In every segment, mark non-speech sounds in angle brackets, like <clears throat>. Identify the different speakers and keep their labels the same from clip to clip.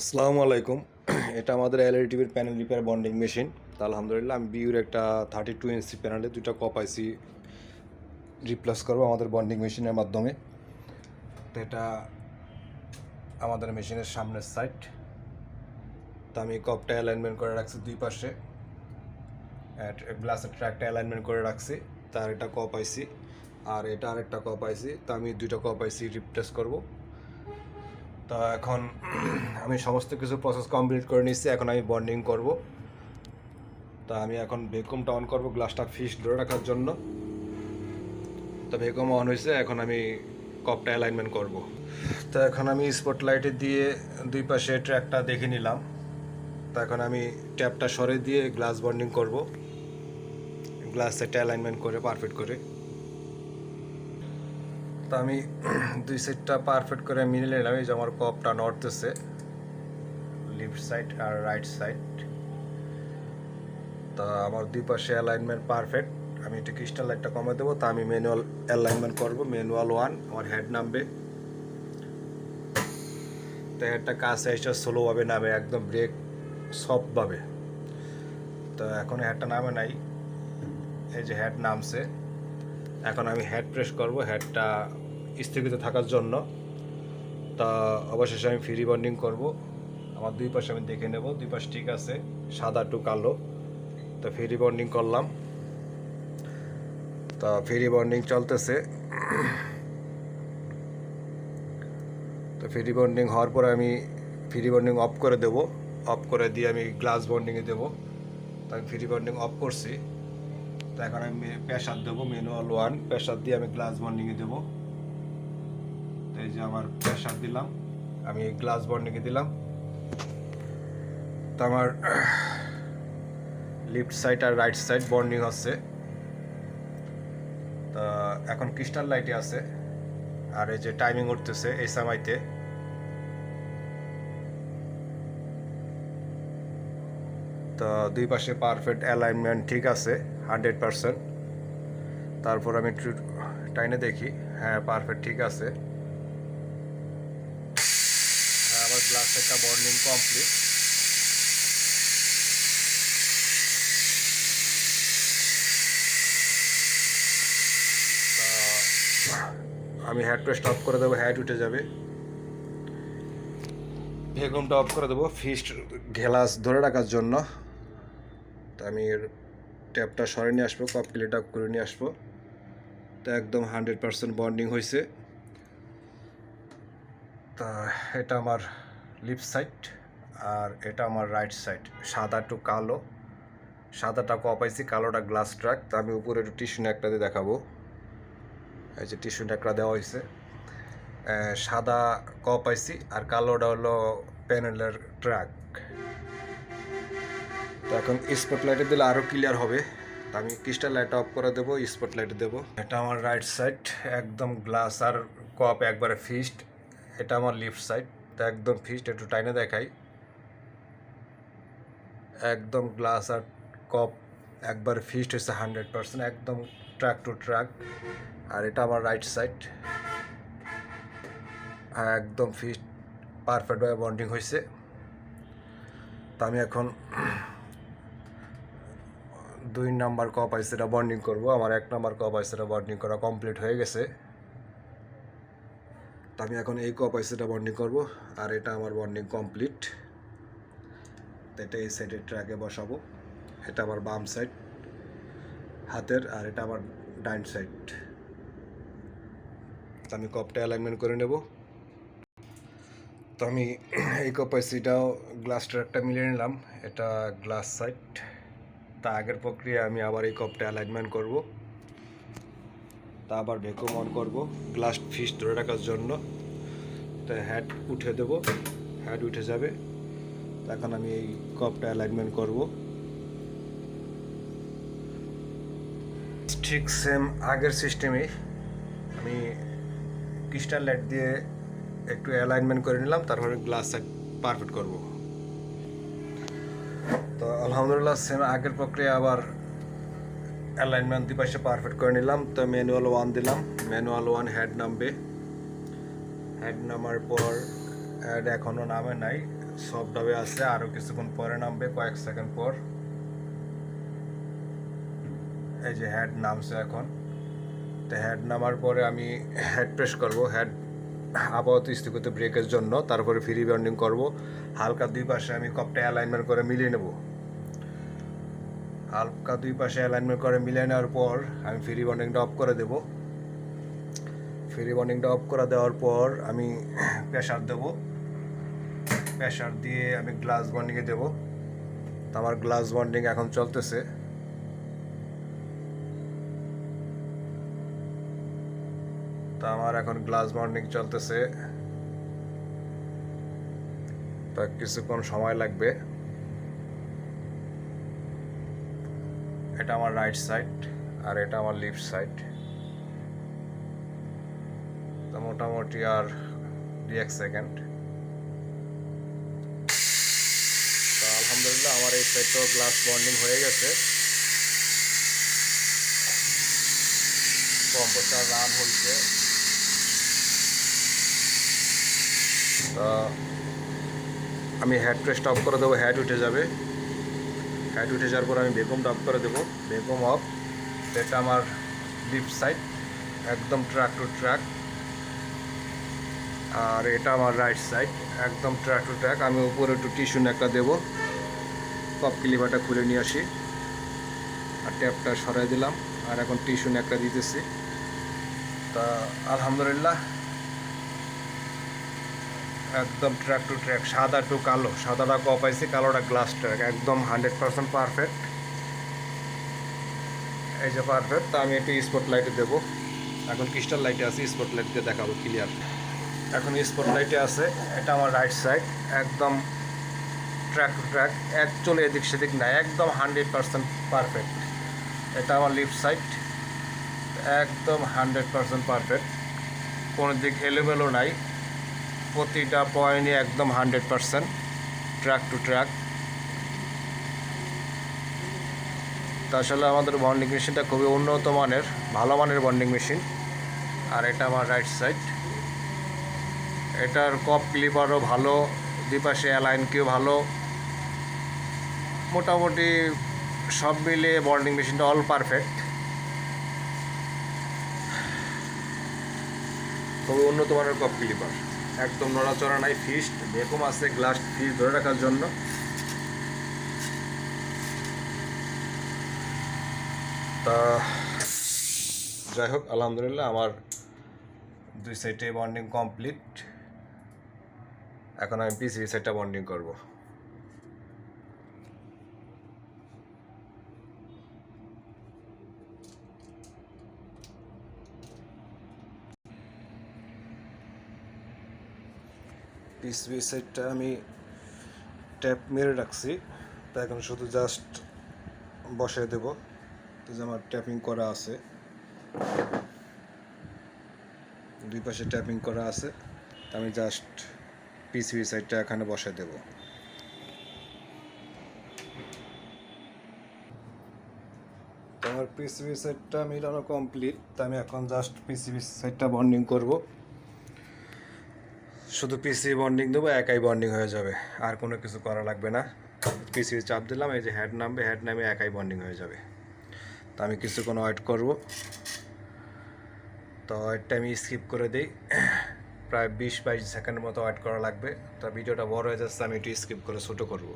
Speaker 1: আসসালামু আলাইকুম। <clears throat> এটা আমাদের এলইডি টিভির প্যানেল রিপেয়ার বন্ডিং মেশিন তা আলহামদুলিল্লাহ, আমি বিউর একটা থার্টি টু ইঞ্চি প্যানেলে দুটা কপ আইসি রিপ্লেস করব আমাদের বন্ডিং মেশিনের মাধ্যমে। তো এটা আমাদের মেশিনের সামনের সাইড তা আমি কপটা অ্যালাইনমেন্ট করে রাখছি দুই পাশে। গ্লাসের ট্র্যাকটা অ্যালাইনমেন্ট করে রাখছি, তার একটা কপ আইসি আর এটা আরেকটা কপ আইসি তা আমি দুইটা কপ আইসি রিপ্লেস করব। তা এখন আমি সমস্ত কিছু প্রসেস কমপ্লিট করে নিচ্ছি এখন আমি বন্ডিং করব। তা আমি এখন ভেকুমটা অন করব গ্লাসটা ফিস ধরে রাখার জন্য। তো ভেকুম অন হয়েছে, এখন আমি কপটা অ্যালাইনমেন্ট করব। তো এখন আমি স্পটলাইটে দিয়ে দুই পাশে ট্র্যাকটা দেখে নিলাম। তো এখন আমি ট্যাপটা সরে দিয়ে গ্লাস বন্ডিং করব। গ্লাস সেটটা অ্যালাইনমেন্ট করে পারফেক্ট করে। তো আমি <clears throat> দুই সাইডটা পারফেক্ট করে মিলে নিলাম। এই যে আমার কপটা নড়তেছে লেফট সাইড আর রাইট সাইড তা আমার দুই পাশে অ্যালাইনমেন্ট পারফেক্ট আমি একটু ক্রিস্টাল লাইটটা কমে দেবো। তা আমি ম্যানুয়াল অ্যালাইনমেন্ট করব। ম্যানুয়াল ওয়ান আমার হেড নামবে। তো হেডটা কাছে এসে স্লোভাবে নামে, একদম ব্রেক সফটভাবে তো এখন হেডটা নামে নাই। এই যে হেড নামছে। এখন আমি হেড প্রেস করব। হেডটা স্থগিত থাকার জন্য। তা অবশেষে আমি ফ্রি বন্ডিং করব। আমার দুই পাশে আমি দেখে নেব, দুই পাশ ঠিক আছে, সাদা টু কালো। তো ফ্রি বন্ডিং করলাম। তা ফ্রি বন্ডিং চলতেছে। তো ফ্রি বন্ডিং হওয়ার পরে আমি ফ্রি বন্ডিং অফ করে দেব। অফ করে দিয়ে আমি গ্লাস বন্ডিংয়ে দেবো। তো আমি ফ্রি বন্ডিং অফ করছি। তো এখন আমি প্রেশার দেবো ম্যানুয়াল ওয়ান প্রেশার দিয়ে আমি গ্লাস বন্ডিংয়ে দেবো। এই যে আমার প্রেশার দিলাম। আমি গ্লাস বন্ডিংয়ে দিলাম। তো আমার লিফট সাইড আর রাইট সাইড বন্ডিং হচ্ছে। তা এখন ক্রিস্টাল লাইটে আছে। আর এই যে টাইমিং উঠতেছে এই সময়তে। তো দুই পাশে পারফেক্ট অ্যালাইনমেন্ট ঠিক আছে হান্ড্রেড পারসেন্ট তারপর আমি টাইনে দেখি। হ্যাঁ পারফেক্ট ঠিক আছে। আমার গ্লাস একটা বর্নিং কমপ্লিট আমি হেড পেস্ট অফ করে দেবো হেড উঠে যাবে। ভেগুমটা অফ করে দেবো ফিস্ট গ্লাস ধরে রাখার জন্য। তো আমি ট্যাপটা সরে নিয়ে আসব কপ ক্লিট করে নিয়ে আসব। তো একদম হান্ড্রেড পারসেন্ট বন্ডিং হয়েছে তা এটা আমার লিফট সাইড আর এটা আমার রাইট সাইড সাদা টু কালো। সাদাটা কপাইছি কালোটা গ্লাস ট্রাক তো আমি উপরে একটু টিস্যু একটা দিয়ে দেখাবো। এই যে টিস্যু একটা দেওয়া হয়েছে সাদা কপ আইসি আর কালোটা হলো প্যানেলের ট্র্যাক তো এখন স্পট লাইটে দিলে আরও ক্লিয়ার হবে। তো আমি ক্রিস্টাল লাইট অফ করে দেবো স্পট লাইটে দেবো। এটা আমার রাইট সাইড একদম গ্লাস আর কপ একবারে ফিস্ট এটা আমার লিফট সাইড একদম ফিস্ট একটু টাইনে দেখাই। একদম গ্লাস আর কপ একবার ফিস্ট হয়েছে হান্ড্রেড পার্সেন্ট একদম ট্র্যাক টু ট্র্যাক আর এটা আমার রাইট সাইড একদম ফিস্ট পারফেক্টভাবে বন্ডিং হয়েছে। তা আমি এখন দুই নাম্বার কপ আইসিটা বন্ডিং করব। আমার এক নাম্বার কপ আইসিটা বন্ডিং করা কমপ্লিট হয়ে গেছে। তো আমি এখন এই কপ আইসিটা বন্ডিং করব, আর এটা আমার বন্ডিং কমপ্লিট তো এটা এই সাইডের ট্র্যাকে বসাবো। এটা আমার বাম সাইড হাতের, আর এটা আমার ডাইন সাইড তো আমি কপটা অ্যালাইনমেন্ট করে নেব। তো আমি এই কপাসিটাও গ্লাস ট্র্যাকটা মিলিয়ে নিলাম। এটা গ্লাস সাইড তা আগের প্রক্রিয়া আমি আবার এই কপটা অ্যালাইনমেন্ট করব। তা আবার ভেকুম অন করব। গ্লাস ফিস ধরে রাখার জন্য। তো হ্যাড উঠে দেব। হ্যাড উঠে যাবে। এখন আমি এই কপটা অ্যালাইনমেন্ট করব। ঠিক সেম আগের সিস্টেমে আমি ক্রিস্টাল লাইট দিয়ে একটু অ্যালাইনমেন্ট করে নিলাম, তারপরে গ্লাস পারফেক্ট করব। তো আলহামদুলিল্লাহ সেম আগের প্রক্রিয়া আবার অ্যালাইনমেন্ট দুই পাশে পারফেক্ট করে নিলাম। তো ম্যানুয়াল ওয়ান দিলাম। ম্যানুয়াল ওয়ান হেড নামবে। হেড নামার পর হেড এখনও নামে নাই। সব ডাবে আছে আরও কিছুক্ষণ পরে নামবে, কয়েক সেকেন্ড পর। এই যে হেড নামছে এখন। তো হেড নামার পরে আমি হেড প্রেস করব। হেড আপাতত স্থিত ব্রেকের জন্য, তারপরে ফ্রি বার্নিং করব। হালকা দুই পাশে আমি কপটা অ্যালাইনমেন্ট করে মিলিয়ে নেব। হালকা দুই পাশে অ্যালাইনমেন্ট করে মিলিয়ে নেওয়ার পর আমি ফ্রি বার্নিংটা অফ করে দেব। ফ্রি বার্নিংটা অফ করে দেওয়ার পর আমি প্রেশার দেব। প্রেশার দিয়ে আমি গ্লাস বন্ডিংয়ে দেব। তো আমার গ্লাস বন্ডিং এখন চলতেছে। তো আমার এখন গ্লাস বন্ডিং চলতেছে। তো কিছুক্ষণ সময় লাগবে। এটা আমার রাইট সাইড আর এটা আমার লিফট সাইড মোটামুটি আর দুই, এক সেকেন্ড তো আলহামদুলিল্লাহ আমার এই সাইডটাও গ্লাস বন্ডিং হয়ে গেছে। কম্পোস্টার রান হয়েছে। আমি হেড প্রেসটা অফ করে দেবো হেড উঠে যাবে। হেড উঠে যাওয়ার পর আমি বেকমটা অফ করে দেবো। বেকম অফ এটা আমার লিফট সাইড একদম ট্র্যাক টু ট্র্যাক আর এটা আমার রাইট সাইড একদম ট্র্যাক টু ট্র্যাক আমি উপরে একটু টিস্যু একটা দেবো। কপ ক্লিভারটা খুলে নিয়ে আসি। আর ট্যাপটা সরাই দিলাম। আর এখন টিস্যু একটা দিতেছি। তা আলহামদুলিল্লাহ, একদম ট্র্যাক টু ট্র্যাক সাদা টু কালো। সাদাটা কপাইছি কালোটা গ্লাস ট্র্যাক একদম হান্ড্রেড পার্সেন্ট পারফেক্ট এই যে পারফেক্ট তা আমি একটু স্পট লাইটে দেবো। এখন ক্রিস্টাল লাইটে আছে স্পট লাইট দিয়ে দেখাবো ক্লিয়ার এখন স্পট লাইটে আছে, এটা আমার রাইট সাইড একদম ট্র্যাক ট্র্যাক অ্যাকচুয়ালি এদিক সেদিক না একদম হান্ড্রেড পার্সেন্ট পারফেক্ট এটা আমার লিফট সাইড একদম হান্ড্রেড পার্সেন্ট পারফেক্ট কোনো দিক এলোমেলো নাই, প্রতিটা পয়েন্টই একদম hundred percent track to track আসলে আমাদের বন্ডিং মেশিনটা খুবই উন্নত মানের, ভালো মানের বন্ডিং মেশিন আর এটা আমার রাইট সাইড এটার কপ ক্লিপারও ভালো দুপাশে অ্যালাইনকেও ভালো। মোটামুটি সব মিলিয়ে বন্ডিং মেশিনটা অল পারফেক্ট খুবই উন্নত মানের কপ ক্লিপার একদম নড়াচড়া নাই ফিস্ট বেকম আছে গ্লাস ফিস ধরে রাখার জন্য। তা, যাই হোক, আলহামদুলিল্লাহ আমার দুই সাইডে বন্ডিং কমপ্লিট এখন আমি পিসি সাইডটা বন্ডিং করব। পিসবি সাইডটা আমি ট্যাপ মেরে রাখছি। তা এখন শুধু জাস্ট বসে দেব। তো যে আমার ট্যাপিং করা আছে। দুই পাশে ট্যাপিং করা আছে। আমি জাস্ট পিসিবি সাইডটা এখানে বসে দেব। আমার পিসিবি সাইডটা মিলানো কমপ্লিট, তা আমি এখন জাস্ট পিসিবি সাইডটা বন্ডিং করব। শুধু পিসি বন্ডিং দেবো, একাই বন্ডিং হয়ে যাবে, আর কোনো কিছু করা লাগবে না। পিসি চাপ দিলাম, এই যে হেড নামবে, হেড নামে একাই বন্ডিং হয়ে যাবে। তো আমি কিছুক্ষণ ওয়েট করব। তো ওয়েটটা আমি স্কিপ করে দিই। প্রায় বিশ বাইশ সেকেন্ডের মতো ওয়েট করা লাগবে। তো ভিডিওটা বড় হয়ে যাচ্ছে, আমি একটু স্কিপ করে ছোটো করব।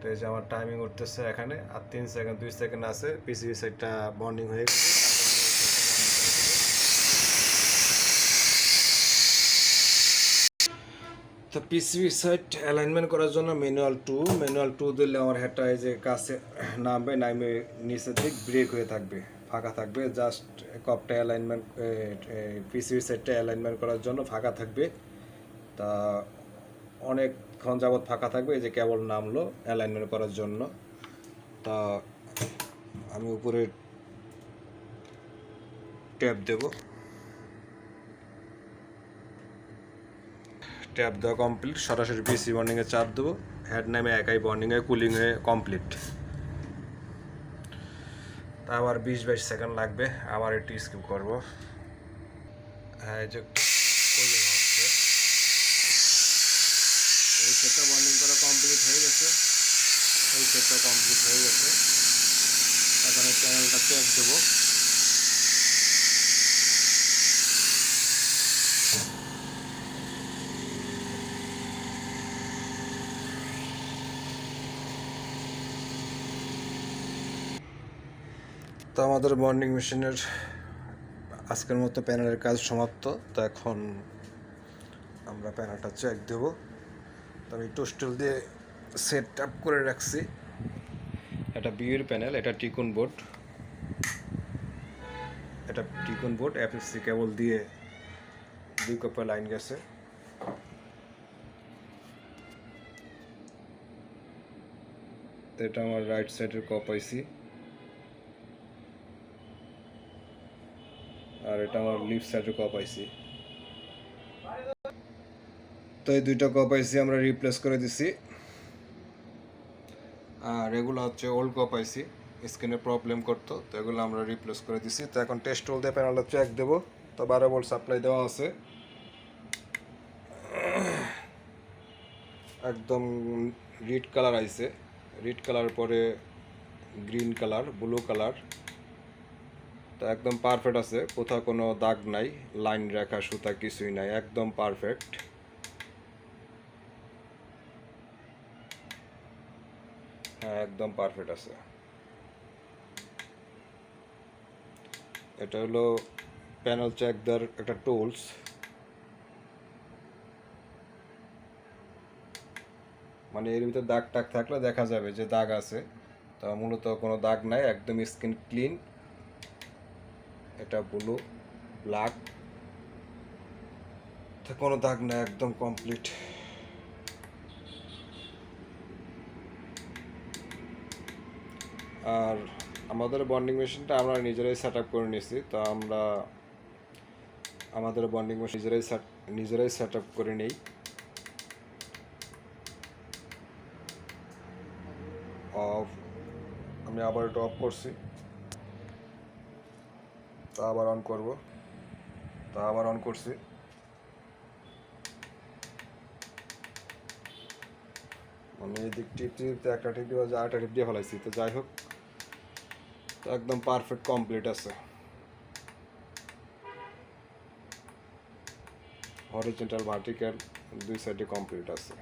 Speaker 1: তো এই যে আমার টাইমিং উঠতেছে এখানে, আর তিন সেকেন্ড দুই সেকেন্ড আছে, পিসিবি সাইডটা বন্ডিং হয়ে গেছে। তো পিসিবি সাইড অ্যালাইনমেন্ট করার জন্য ম্যানুয়াল টু ম্যানুয়াল টু দিলে আমার হেডটা এই যে কাছে নামবে নামে নিচের দিক ব্রেক হয়ে থাকবে, ফাঁকা থাকবে জাস্ট কপটা অ্যালাইনমেন্ট পিসিবি সাইডটা অ্যালাইনমেন্ট করার জন্য ফাঁকা থাকবে। তা অনেকক্ষণ যাবৎ ফাঁকা থাকবে, এই যে কেবল নামলো অ্যালাইনমেন্ট করার জন্য। তা আমি উপরে ট্যাপ দেবো। ট্যাপ দেওয়া কমপ্লিট সরাসরি পিসি বন্ডিংয়ে চাপ দেবো। হেড নামে একাই বন্ডিংয়ে কুলিং হয়ে কমপ্লিট আবার বিশ বাইশ সেকেন্ড লাগবে, আবার একটু স্কিপ করব। হ্যাঁ এই যে হচ্ছে সেটটা বন্ডিং করা কমপ্লিট হয়ে গেছে। এই সেটটা কমপ্লিট হয়ে গেছে। এখন চ্যানেলটা চেক দেবো। তো আমাদের বন্ডিং মেশিনের আজকের মতো প্যানেলের কাজ সমাপ্ত। তো এখন আমরা প্যানেলটা চেক দেবো। তো আমি টোস্টেল দিয়ে সেট আপ করে রাখছি। এটা বিয়ের প্যানেল এটা টিকুন বোর্ড এটা টিকুন বোর্ড এফএসসি কেবল দিয়ে দুই কপে লাইন গেছে। এটা আমার রাইট সাইডের কপ আইসি আর এটা আমার লিফট সাইডের কপ আইসি তো এই দুইটা কপ আইসি আমরা রিপ্লেস করে দিছি। আর এগুলো হচ্ছে ওল্ড কপ আইসি স্ক্রিনে প্রবলেম করতো, তো এগুলো আমরা রিপ্লেস করে দিছি। তো এখন টেস্ট হোল দিয়ে প্যানেলটা চেক দেবো। তো বারো ভোল্ট সাপ্লাই দেওয়া আছে। একদম রিড কালার আইছে। রিড কালার পরে গ্রিন কালার ব্লু কালার তো একদম পারফেক্ট আছে। কোথাও কোনো দাগ নাই লাইন রেখা, সুতা কিছুই নাই, একদম পারফেক্ট হ্যাঁ একদম পারফেক্ট আছে। এটা হলো প্যানেল চেক দেওয়ার একটা টুলস মানে এর ভিতরে দাগ টাগ থাকলে দেখা যাবে যে দাগ আছে। তা মূলত কোনো দাগ নাই, একদম স্কিন ক্লিন এটা ব্লু ব্ল্যাক কোনো দাগ নাই, একদম কমপ্লিট আর আমাদের বন্ডিং মেশিনটা আমরা নিজেরাই সেট আপ করে নিয়েছি, তো আমরা আমাদের বন্ডিং মেশিন নিজেরাই set- নিজেরাই সেট আপ করে নেই। অফ আমি আবার এটা অফ করছি। তা আবার অন করব। তা আবার অন করছি। মানে এদিক টিপ টিপতে একটা টিপ দিয়ে আরেকটা টিপ দিয়ে ফেলাইছি। তো যাই হোক একদম পারফেক্ট কমপ্লিট আছে। হরিজেন্টাল ভার্টিক্যাল দুই সাইডে কমপ্লিট আছে।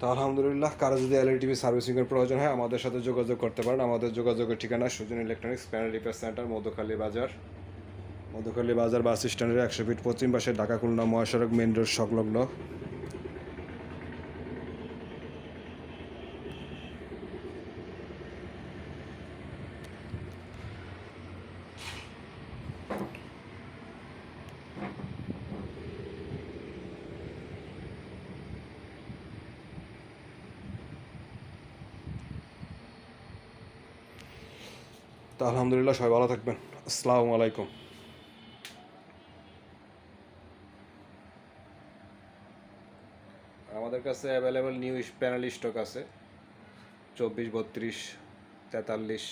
Speaker 1: তো আলহামদুলিল্লাহ, কারও যদি এল টিভি সার্ভিসিংয়ের প্রয়োজন হয়, আমাদের সাথে যোগাযোগ করতে পারেন। আমাদের যোগাযোগের ঠিকানা Sujan electronics panel repair centre Madhukhali Bazar. Madhukhali Bazar বাস স্ট্যান্ডের একশো ফিট পশ্চিম পাশে ঢাকা খুলনা মহাসড়ক মেন রোড সংলগ্ন। তো আলহামদুলিল্লাহ, সবাই ভালো থাকবেন। আসসালামু আলাইকুম। আমাদের কাছে অ্যাভেলেবেল নিউ প্যানেল স্টক আছে। চব্বিশ, বত্রিশ, তেতাল্লিশ।